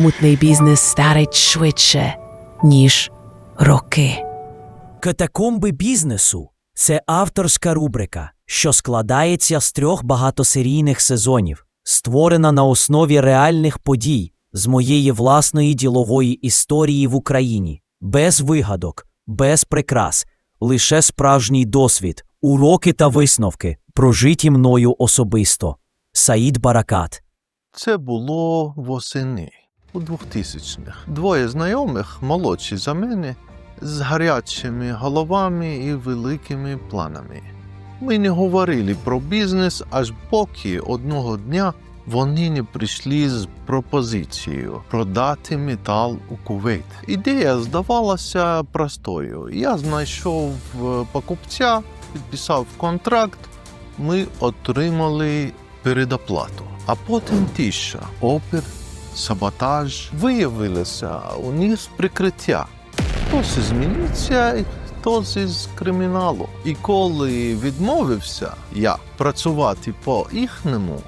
мутний бізнес старить швидше, ніж роки. Катакомби бізнесу це авторська рубрика, що складається з трьох багатосерійних сезонів, створена на основі реальних подій з моєї власної ділової історії в Україні, без вигадок, без прикрас, лише справжній досвід, уроки та висновки, прожиті мною особисто. Саїд Баракат. Це було восени у 2000-х. Двоє знайомих, молодші за мене, з гарячими головами і великими планами. Ми не говорили про бізнес, аж поки одного дня вони не прийшли з пропозицією продати метал у Кувейт. Ідея здавалася простою. Я знайшов е, покупця, підписав контракт, ми отримали передоплату. А потім тиша, опір, саботаж. Виявилося у них прикриття. Хтось із міліція, хтось із криміналу. І коли відмовився я працювати по їхньому,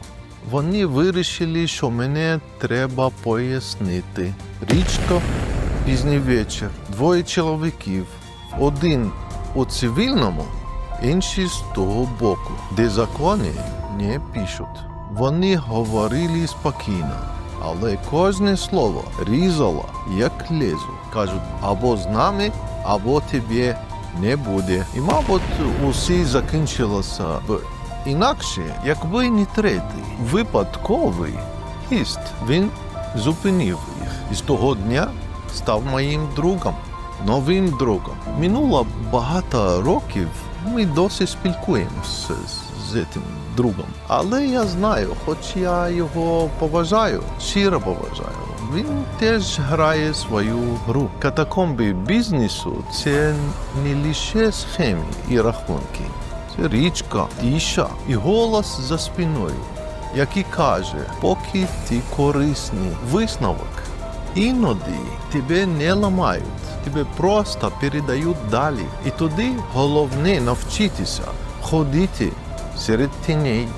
вони вирішили, що мене треба пояснити. Річка, пізній вечір, двоє чоловіків, один у цивільному, інший з того боку, де закони не пишуть. Вони говорили спокійно, але кожне слово різало, як лезо. Кажуть, або з нами, або тебе не буде. І, мабуть, усе закінчилося б інакше, якби не третій, випадковий гість. Він зупинив їх. І з того дня став моїм другом, новим другом. Минуло багато років. Ми досі спілкуємося з, цим другом. Але я знаю, хоч я його поважаю, щиро поважаю. Він теж грає свою гру. Катакомби бізнесу це не лише схеми і рахунки. Це річка, тиша і голос за спиною, який каже, поки ти корисний висновок. Іноді тебе не ламають, тебе просто передають далі. І тоді головне навчитися ходити Serettini